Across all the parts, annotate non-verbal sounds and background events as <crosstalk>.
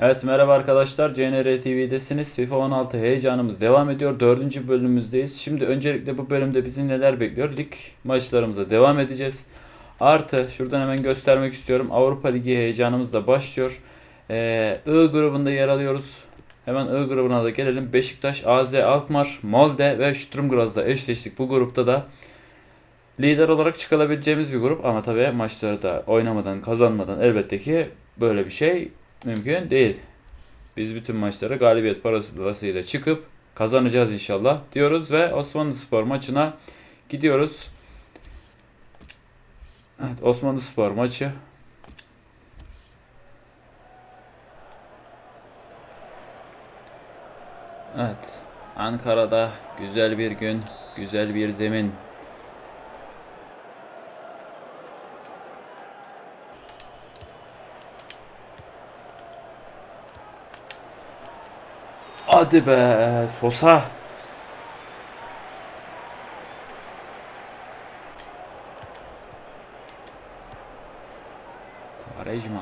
Evet merhaba arkadaşlar CNR TV'desiniz. FIFA 16 heyecanımız devam ediyor. Dördüncü bölümümüzdeyiz. Şimdi öncelikle bu bölümde bizi neler bekliyor? Lig maçlarımıza devam edeceğiz. Artı şuradan hemen göstermek istiyorum. Avrupa Ligi heyecanımız da başlıyor. Ee, I grubunda yer alıyoruz. Hemen I grubuna da gelelim. Beşiktaş, AZ Alkmaar, Molde ve Sturm Graz'la eşleştik. Bu grupta da lider olarak çıkarabileceğimiz bir grup. Ama tabii maçları da oynamadan, kazanmadan elbette ki böyle bir şey mümkün değil. Biz bütün maçlara galibiyet parasıyla çıkıp kazanacağız inşallah diyoruz ve Osmanlı Spor maçına gidiyoruz. Evet Osmanlı Spor maçı. Evet Ankara'da güzel bir gün, güzel bir zemin. Hadi be Sosa. Quaresma.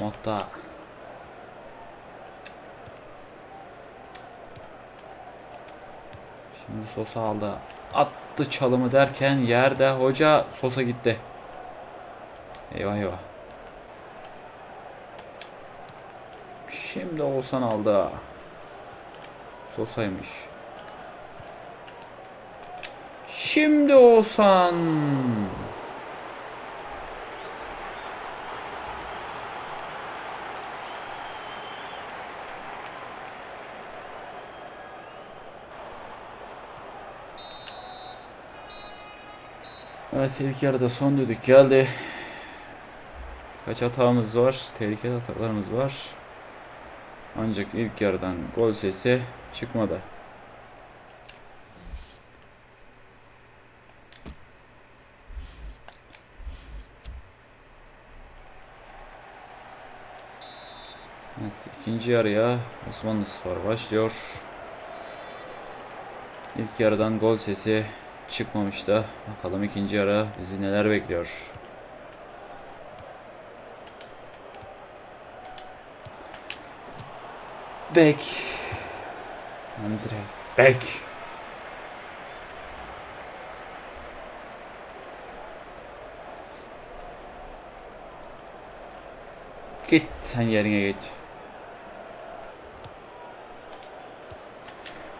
Motta. Şimdi Sosa aldı. Attı çalımı derken yerde hoca Sosa gitti. Eyvah eyvah. Şimdi Oğuzhan aldı. Sosa'ymış. Şimdi Oğuzhan. Evet ilk yarıda son düdük geldi. Kaç hatamız var? Tehlikeli hatalarımız var. Ancak ilk yarıdan gol sesi çıkmadı. Evet, ikinci yarıya Osmanlı Spor başlıyor. İlk yarıdan gol sesi çıkmamıştı. Bakalım ikinci yarı bizi neler bekliyor. Beck. Andres Beck. Git sen yerine geç.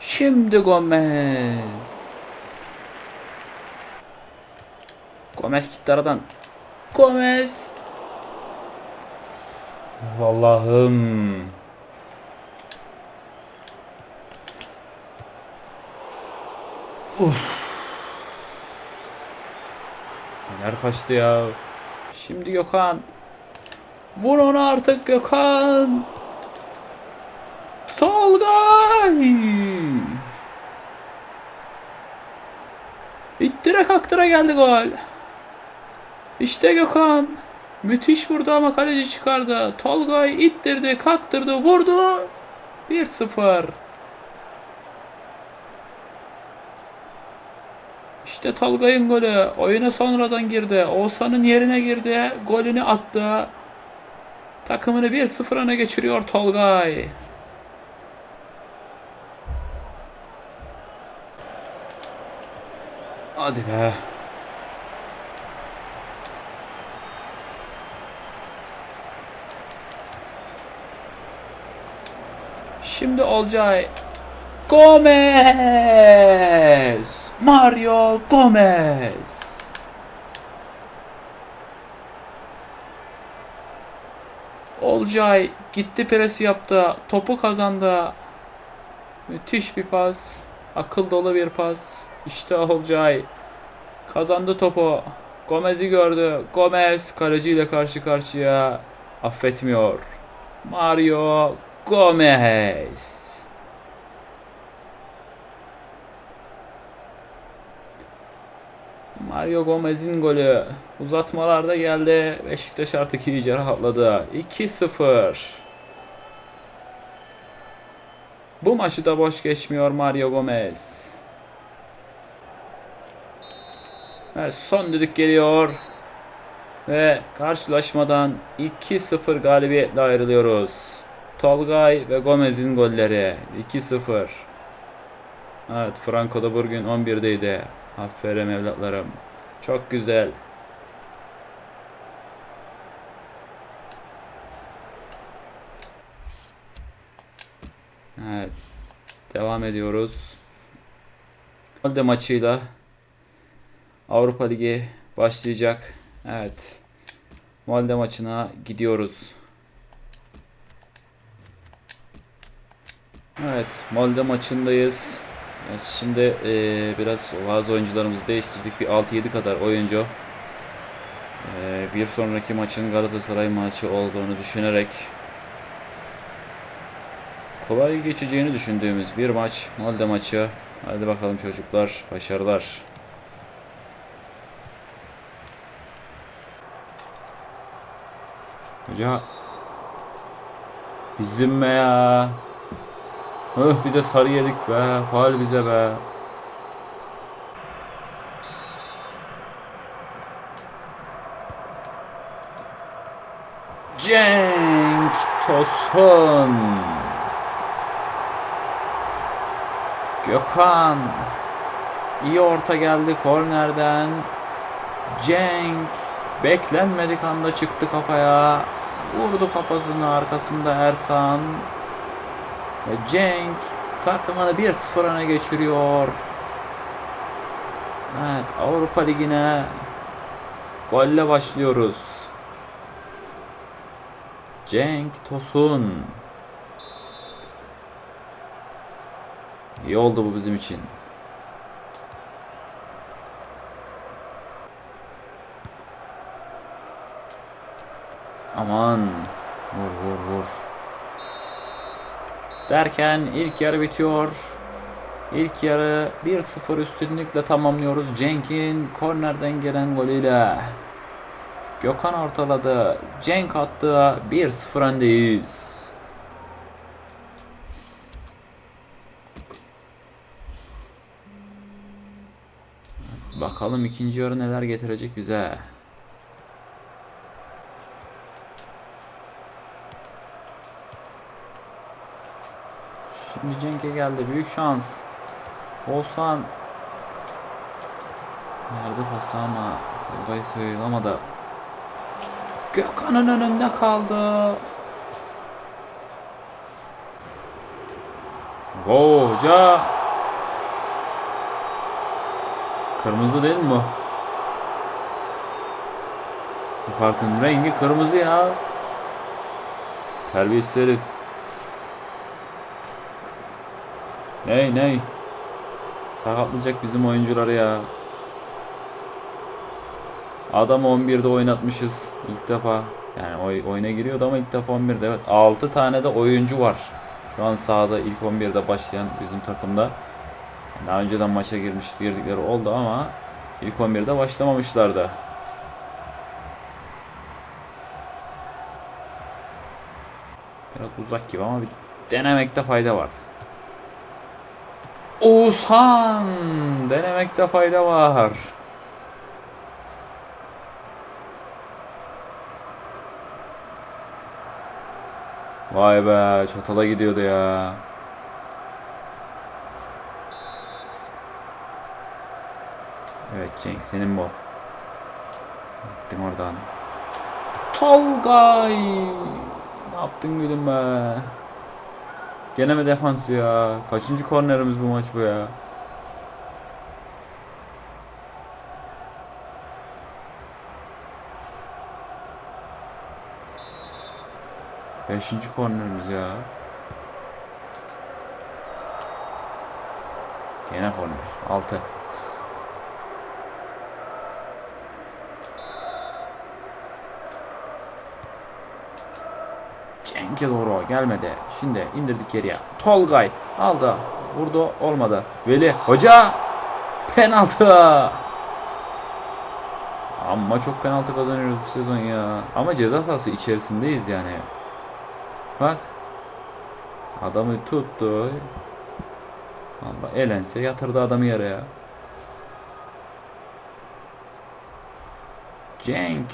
Şimdi Gomez. Gomez gitti aradan. Gomez. Allah'ım. Neler kaçtı ya. Şimdi Gökhan. Vur onu artık Gökhan. Tolgay. İttire kaktıra geldi gol. İşte Gökhan. Müthiş vurdu ama kaleci çıkardı. Tolgay ittirdi, kaktırdı, vurdu. 1-0. İşte Tolga'nın golü. Oyuna sonradan girdi. Oğuzhan'ın yerine girdi. Golünü attı. Takımını 1-0 öne geçiriyor Tolgay. Hadi be. Şimdi Olcay. Gomez. Mario Gomez. Olcay gitti presi yaptı. Topu kazandı. Müthiş bir pas. Akıl dolu bir pas. İşte Olcay. Kazandı topu. Gomez'i gördü. Gomez kaleciyle karşı karşıya. Affetmiyor. Mario Gomez. Mario Gomez'in golü uzatmalarda geldi. Beşiktaş artık iyice rahatladı. 2-0. Bu maçı da boş geçmiyor Mario Gomez. Evet, son düdük geliyor. Ve karşılaşmadan 2-0 galibiyetle ayrılıyoruz. Tolgay ve Gomez'in golleri 2-0. Evet Franco da bugün 11'deydi. Aferin evlatlarım. Çok güzel. Evet. Devam ediyoruz. Molde maçıyla Avrupa Ligi başlayacak. Evet. Molde maçına gidiyoruz. Evet, Molde maçındayız. Evet, şimdi eee, biraz bazı oyuncularımızı değiştirdik. Bir 6-7 kadar oyuncu. Eee, bir sonraki maçın Galatasaray maçı olduğunu düşünerek kolay geçeceğini düşündüğümüz bir maç. Molde maçı. Hadi bakalım çocuklar. Başarılar. Hoca bizim ya? Öh bir de sarı yedik be. Faal bize be. Cenk Tosun. Gökhan. İyi orta geldi kornerden. Cenk. Beklenmedik anda çıktı kafaya. Vurdu kafasını arkasında Ersan. Ve Cenk takımını 1-0 öne geçiriyor. Evet Avrupa Ligi'ne golle başlıyoruz. Cenk Tosun. İyi oldu bu bizim için. Aman. Vur vur vur. Derken ilk yarı bitiyor. İlk yarı 1-0 üstünlükle tamamlıyoruz. Cenk'in kornerden gelen golüyle. Gökhan ortaladı. Cenk attı. 1-0 öndeyiz. Bakalım ikinci yarı neler getirecek bize. Şimdi Cenk'e geldi. Büyük şans. Olsan Nerede pası ama Tolga'yı sayılamadı. Gökhan'ın önünde kaldı. Hoca. Kırmızı değil mi bu? Bu kartın rengi kırmızı ya. Terbiyesiz herif. Ney ney? Sakatlayacak bizim oyuncuları ya. Adam 11'de oynatmışız ilk defa. Yani oy, oyuna giriyordu ama ilk defa 11'de. Evet 6 tane de oyuncu var. Şu an sahada ilk 11'de başlayan bizim takımda. Daha önceden maça girmiş girdikleri oldu ama ilk 11'de başlamamışlardı. Biraz uzak gibi ama bir denemekte fayda var. Oğuzhan denemekte fayda var. Vay be çatala gidiyordu ya. Evet Cenk senin bu. Gittin oradan. Tolgay. Ne yaptın gülüm be? Gene mi defans ya? Kaçıncı kornerimiz bu maç bu ya? Beşinci kornerimiz ya. Gene korner. Altı. Cenk'e doğru gelmedi. Şimdi indirdik geriye. Tolgay aldı. Vurdu olmadı. Veli hoca penaltı. Ama çok penaltı kazanıyoruz bu sezon ya. Ama ceza sahası içerisindeyiz yani. Bak. Adamı tuttu. Allah elense yatırdı adamı yere ya. Cenk.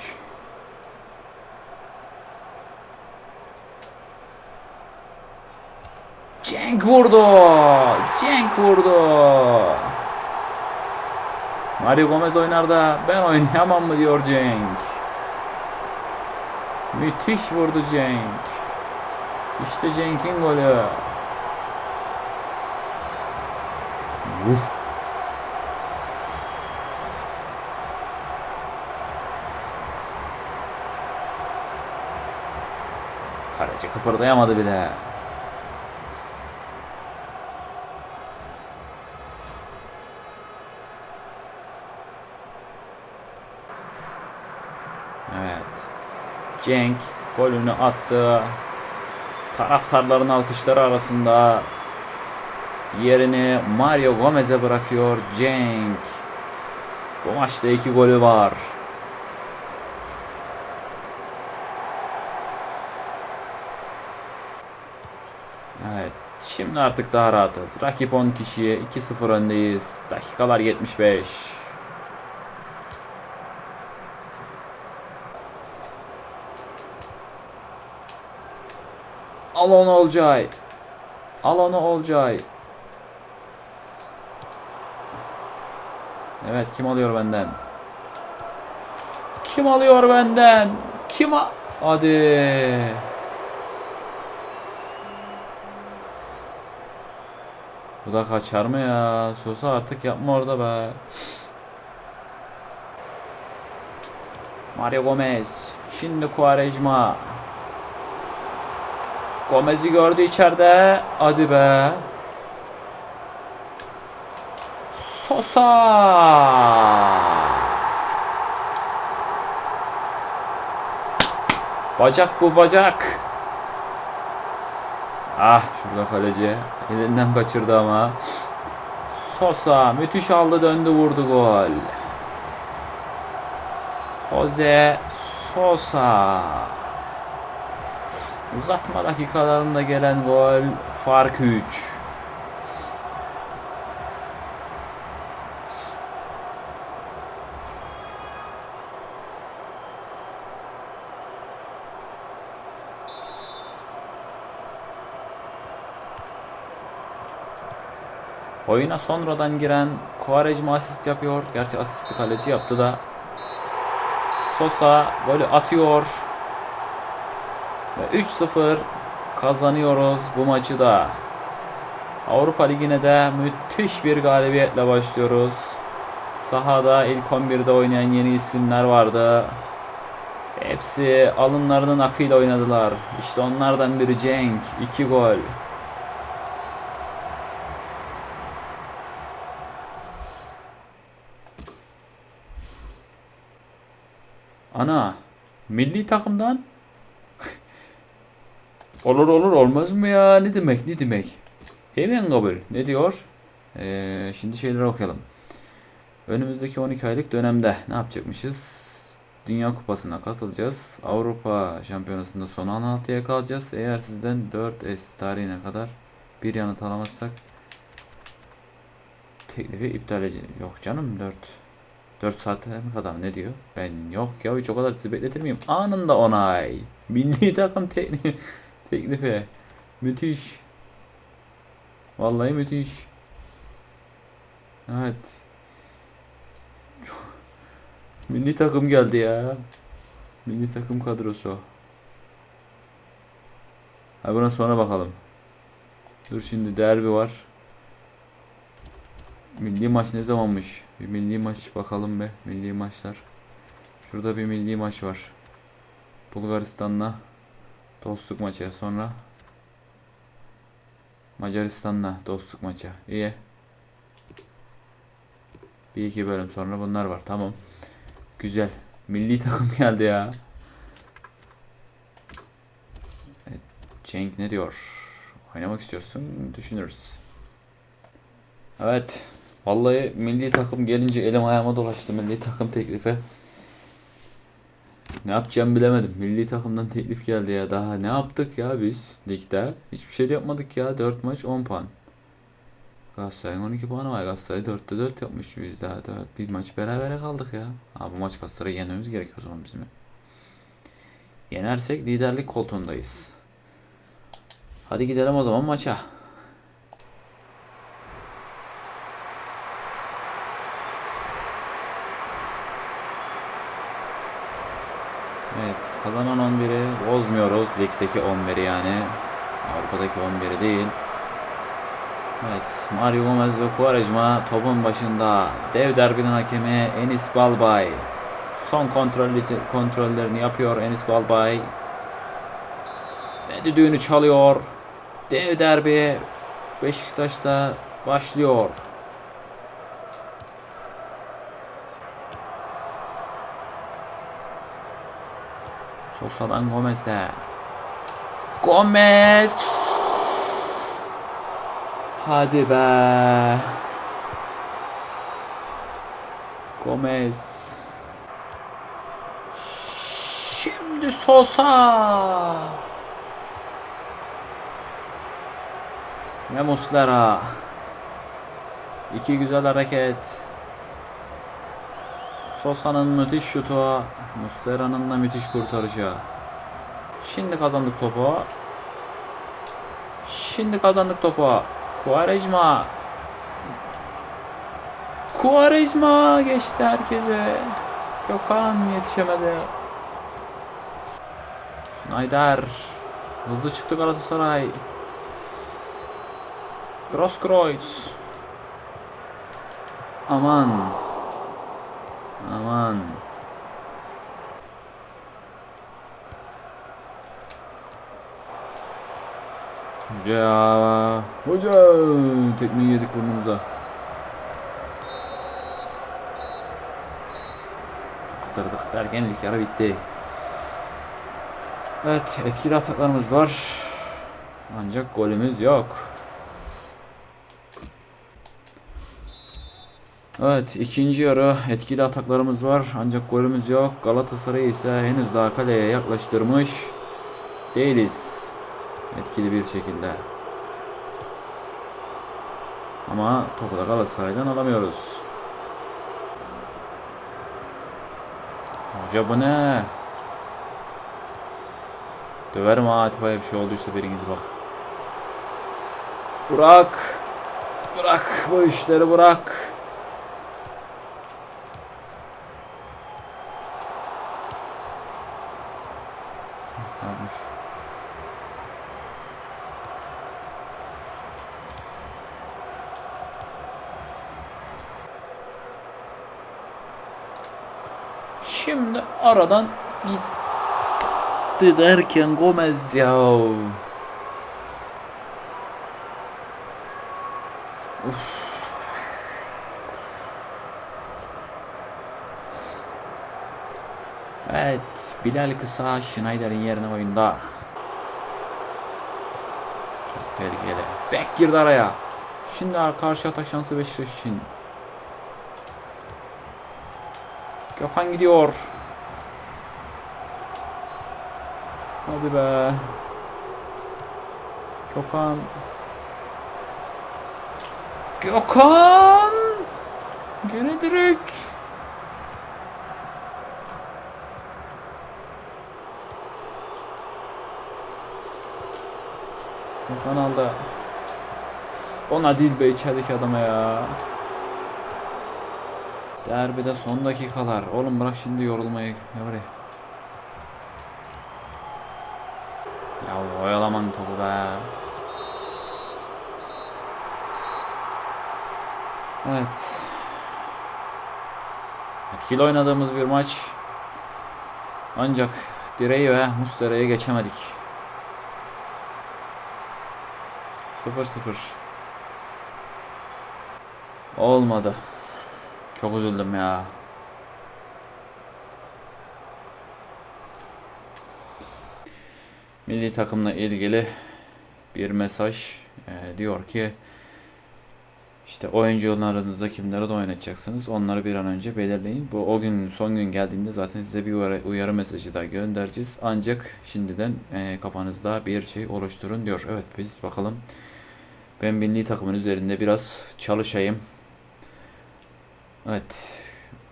Cenk vurdu. Cenk vurdu. Mario Gomez oynar da ben oynayamam mı diyor Cenk. Müthiş vurdu Cenk. İşte Cenk'in golü. Uf. Kaleci kıpırdayamadı bile. Evet. Cenk golünü attı. Taraftarların alkışları arasında yerini Mario Gomez'e bırakıyor Cenk. Bu maçta iki golü var. Evet. Şimdi artık daha rahatız. Rakip 10 kişiye 2-0 öndeyiz. Dakikalar 75. Al onu Olcay. Al onu Olcay. Evet kim alıyor benden? Kim alıyor benden? Kim a... Hadi. Bu da kaçar mı ya? Sosa artık yapma orada be. Mario Gomez. Şimdi Quaresma. Gomez'i gördü içeride. Hadi be. Sosa. Bacak bu bacak. Ah şurada kaleci elinden kaçırdı ama. Sosa müthiş aldı döndü vurdu gol. Jose Sosa. Uzatma dakikalarında gelen gol fark 3. Oyuna sonradan giren Quaresma asist yapıyor. Gerçi asisti kaleci yaptı da. Sosa golü atıyor. Ve 3-0 kazanıyoruz bu maçı da. Avrupa Ligi'ne de müthiş bir galibiyetle başlıyoruz. Sahada ilk 11'de oynayan yeni isimler vardı. Hepsi alınlarının akıyla oynadılar. İşte onlardan biri Cenk. 2 gol. Ana. Milli takımdan Olur olur olmaz mı ya? Ne demek ne demek? Hemen kabul. Ne diyor? Ee, şimdi şeyleri okuyalım. Önümüzdeki 12 aylık dönemde ne yapacakmışız? Dünya Kupası'na katılacağız. Avrupa Şampiyonası'nda son 16'ya kalacağız. Eğer sizden 4 S tarihine kadar bir yanıt alamazsak teklifi iptal edeceğim. Yok canım 4 4 saate mi kadar ne diyor? Ben yok ya hiç o kadar sizi bekletir miyim? Anında onay. Milli takım teklifi teklifi. Müthiş. Vallahi müthiş. Evet. Milli takım geldi ya. Milli takım kadrosu. Ha buna sonra bakalım. Dur şimdi derbi var. Milli maç ne zamanmış? Bir milli maç bakalım be. Milli maçlar. Şurada bir milli maç var. Bulgaristan'la dostluk maçı. Sonra Macaristan'la dostluk maçı. İyi. Bir iki bölüm sonra bunlar var. Tamam. Güzel. Milli <laughs> takım geldi ya. Evet, Cenk ne diyor? Oynamak istiyorsun? Düşünürüz. Evet. Vallahi milli takım gelince elim ayağıma dolaştı milli takım teklifi. Ne yapacağımı bilemedim. Milli takımdan teklif geldi ya. Daha ne yaptık ya biz ligde? Hiçbir şey yapmadık ya. 4 maç 10 puan. Galatasaray'ın 12 puanı var. Galatasaray 4'te 4 yapmış biz daha. 4, bir maç berabere kaldık ya. Ha, bu maç Galatasaray'ı yenmemiz gerekiyor o zaman bizim. Yenersek liderlik koltuğundayız. Hadi gidelim o zaman maça. Evet kazanan 11'i bozmuyoruz. Ligdeki 11'i yani. Avrupa'daki 11'i değil. Evet Mario Gomez ve Quaresma topun başında. Dev derbinin hakemi Enis Balbay. Son kontrol, kontrollerini yapıyor Enis Balbay. Ve düdüğünü çalıyor. Dev derbi Beşiktaş'ta başlıyor. Sosa'dan Gomez'e. Gomez. Hadi be. Gomez. Şimdi Sosa. Ve Muslera. İki güzel hareket. Sosa'nın müthiş şutu. Muslera'nın da müthiş kurtarışı. Şimdi kazandık topu. Şimdi kazandık topu. Quaresma. Quaresma geçti herkese. Gökhan yetişemedi. Schneider. Hızlı çıktı Galatasaray. Grosskreutz. Aman. Aman. Hoca. Hoca. Tekmeyi yedik burnumuza. Tuttırdık derken ilk yarı bitti. Evet etkili ataklarımız var. Ancak golümüz yok. Evet ikinci yarı etkili ataklarımız var ancak golümüz yok. Galatasaray ise henüz daha kaleye yaklaştırmış değiliz. Etkili bir şekilde. Ama topu da Galatasaray'dan alamıyoruz. Hoca bu ne? Döverim ha Atiba'ya bir şey olduysa biriniz bak. Bırak. Bırak bu işleri bırak. Yapmış. Şimdi aradan gitti derken Gomez ya. Evet, Bilal Kısa Schneider'in yerine oyunda. Çok tehlikeli. Bek girdi araya. Şimdi karşı atak şansı Beşiktaş için. Gökhan gidiyor. Hadi be. Gökhan. Gökhan. Gene direkt. Gökhan aldı. Ona değil be içerideki adama ya. Derbide son dakikalar. Oğlum bırak şimdi yorulmayı. Ya buraya. Ya oyalaman topu be. Evet. Etkili oynadığımız bir maç. Ancak direği ve Muslera'ya geçemedik. 0-0. Olmadı. Çok üzüldüm ya. Milli takımla ilgili bir mesaj e, diyor ki işte oyuncularınızda kimleri de oynatacaksınız onları bir an önce belirleyin. Bu o gün son gün geldiğinde zaten size bir uyarı, uyarı mesajı da göndereceğiz. Ancak şimdiden e, kafanızda bir şey oluşturun diyor. Evet biz bakalım. Ben milli takımın üzerinde biraz çalışayım. Evet.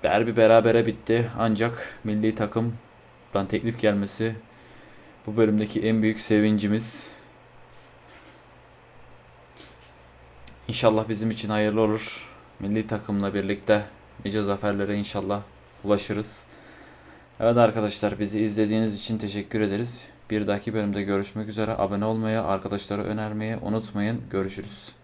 Derbi berabere bitti. Ancak milli takımdan teklif gelmesi bu bölümdeki en büyük sevincimiz. İnşallah bizim için hayırlı olur. Milli takımla birlikte nice zaferlere inşallah ulaşırız. Evet arkadaşlar bizi izlediğiniz için teşekkür ederiz. Bir dahaki bölümde görüşmek üzere. Abone olmayı, arkadaşlara önermeyi unutmayın. Görüşürüz.